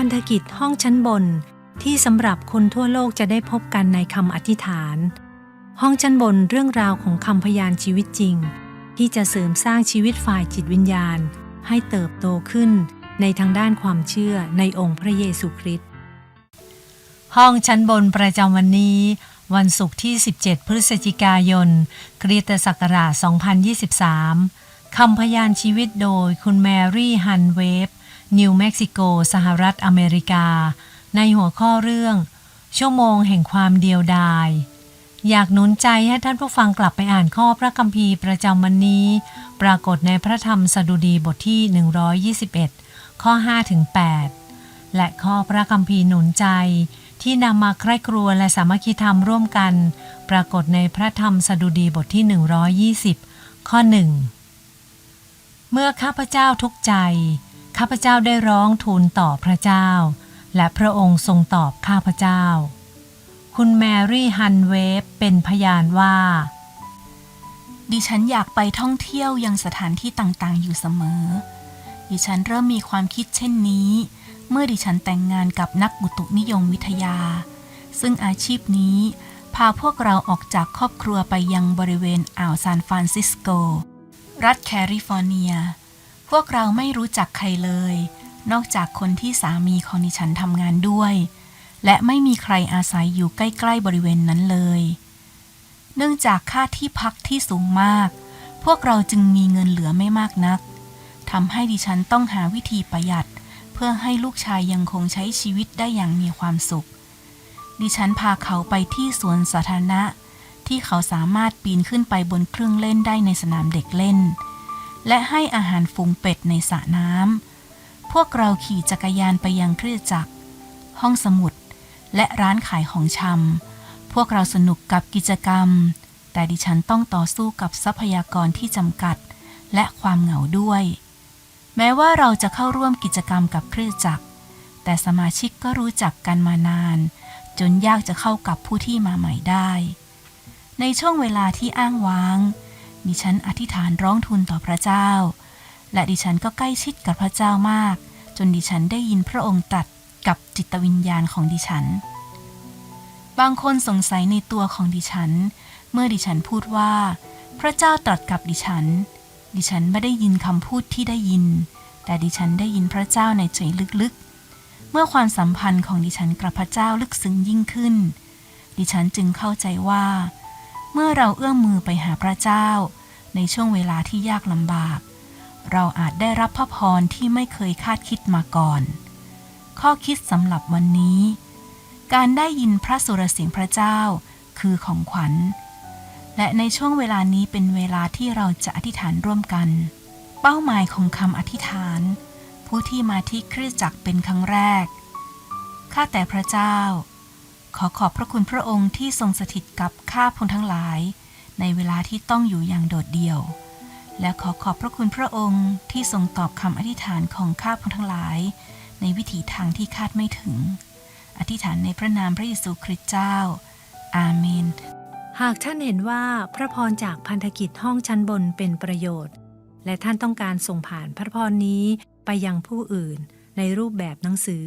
พันธกิจห้องชั้นบน ที่สำหรับคนทั่วโลกจะได้พบกันในคำอธิษฐาน ห้องชั้นบนเรื่องราวของคำพยานชีวิตจริง ที่จะเสริมสร้างชีวิตฝ่ายจิตวิญญาณ ให้เติบโตขึ้นในทางด้านความเชื่อในองค์พระเยซูคริสต์ห้องชั้นบนประจำวันนี้ วันศุกร์ที่ 17 พฤศจิกายนคริสตศักราช 2023คำพยานชีวิตโดยคุณแมรี่ฮันเวฟ นิวเม็กซิโก สหรัฐอเมริกา ในหัวข้อเรื่อง ชั่วโมงแห่งความเดียวดาย อยากหนุนใจให้ท่านผู้ฟังกลับไปอ่านข้อพระคัมภีร์ประจำวันนี้ ปรากฏในพระธรรมสดุดีบทที่ 121 ข้อ5ถึง8และข้อพระคัมภีร์หนุนใจที่นำมาใคร่ครัวและสามัคคีธรรมร่วมกัน ปรากฏในพระธรรมสดุดีบทที่ 120 ข้อ 1 เมื่อข้าพเจ้าทุกใจ ข้าพเจ้าได้ร้องทูลต่อพระเจ้า และพระองค์ทรงตอบข้าพเจ้า คุณแมรี่ฮันเวฟเป็นพยานว่า ดิฉันอยากไปท่องเที่ยวยังสถานที่ต่างๆ อยู่เสมอ ดิฉันเริ่มมีความคิดเช่นนี้ เมื่อดิฉันแต่งงานกับนักบุตุนิยมวิทยา ซึ่งอาชีพนี้พาพวกเราออกจากครอบครัวไปยังบริเวณอ่าวซานฟรานซิสโก รัฐแคลิฟอร์เนีย พวกเราไม่รู้จักใครเลย นอกจากคนที่สามีของดิฉันทำงานด้วย และไม่มีใครอาศัยอยู่ใกล้ๆบริเวณนั้นเลย เนื่องจากค่าที่พักที่สูงมาก พวกเราจึงมีเงินเหลือไม่มากนักทำให้ดิฉันต้องหาวิธีประหยัด เพื่อให้ลูกชายยังคงใช้ชีวิตได้อย่างมีความสุข ดิฉันพาเขาไปที่สวนสาธารณะ ที่เขาสามารถปีนขึ้นไปบนเครื่องเล่นได้ในสนามเด็กเล่น และให้อาหารฝูงเป็ดในสระน้ำ พวกเราขี่จักรยานไปยังเครื่อจักร ห้องสมุด และร้านขายของชำ พวกเราสนุกกับกิจกรรม แต่ดิฉันต้องต่อสู้กับทรัพยากรที่จำกัด และความเหงาด้วย แม้ว่าเราจะเข้าร่วมกิจกรรมกับเครื่อจักร แต่สมาชิกก็รู้จักกันมานาน จนยากจะเข้ากับผู้ที่มาใหม่ได้ ในช่วงเวลาที่อ้างว้าง ดิฉันอธิษฐานร้องทูลต่อพระเจ้า และดิฉันก็ใกล้ชิดกับพระเจ้ามาก จนดิฉันได้ยินพระองค์ตรัสกับจิตวิญญาณของดิฉัน บางคนสงสัยในตัวของดิฉัน เมื่อดิฉันพูดว่า พระเจ้าตรัสกับดิฉัน ดิฉันไม่ได้ยินคำพูดที่ได้ยิน แต่ดิฉันได้ยินพระเจ้าในใจลึกๆ เมื่อความสัมพันธ์ของดิฉันกับพระเจ้าลึกซึ้งยิ่งขึ้น ดิฉันจึงเข้าใจว่า เราเอื้อมมือไปหาพระเจ้า ในช่วงเวลาที่ยากลำบาก เราอาจได้รับพระพรที่ไม่เคยคาดคิดมาก่อน ข้อคิดสำหรับวันนี้ การได้ยินพระสุรเสียงพระเจ้าคือของขวัญ และในช่วงเวลานี้เป็นเวลาที่เราจะอธิษฐานร่วมกัน เป้าหมายของคำอธิษฐาน ผู้ที่มาที่คริสตจักรเป็นครั้งแรกข้าแต่พระเจ้า ขอขอบพระคุณพระองค์ที่ทรงสถิตกับข้าพงทั้งหลาย ในเวลาที่ต้องอยู่อย่างโดดเดี่ยว และขอขอบพระคุณพระองค์ที่ทรงตอบคำอธิษฐานของข้าพงทั้งหลาย ในวิถีทางที่คาดไม่ถึง อธิษฐานในพระนามพระเยซูคริสต์เจ้า อาเมน หากท่านเห็นว่าพระพรจากพันธกิจห้องชั้นบนเป็นประโยชน์ และท่านต้องการส่งผ่านพระพรนี้ไปยังผู้อื่นในรูปแบบหนังสือ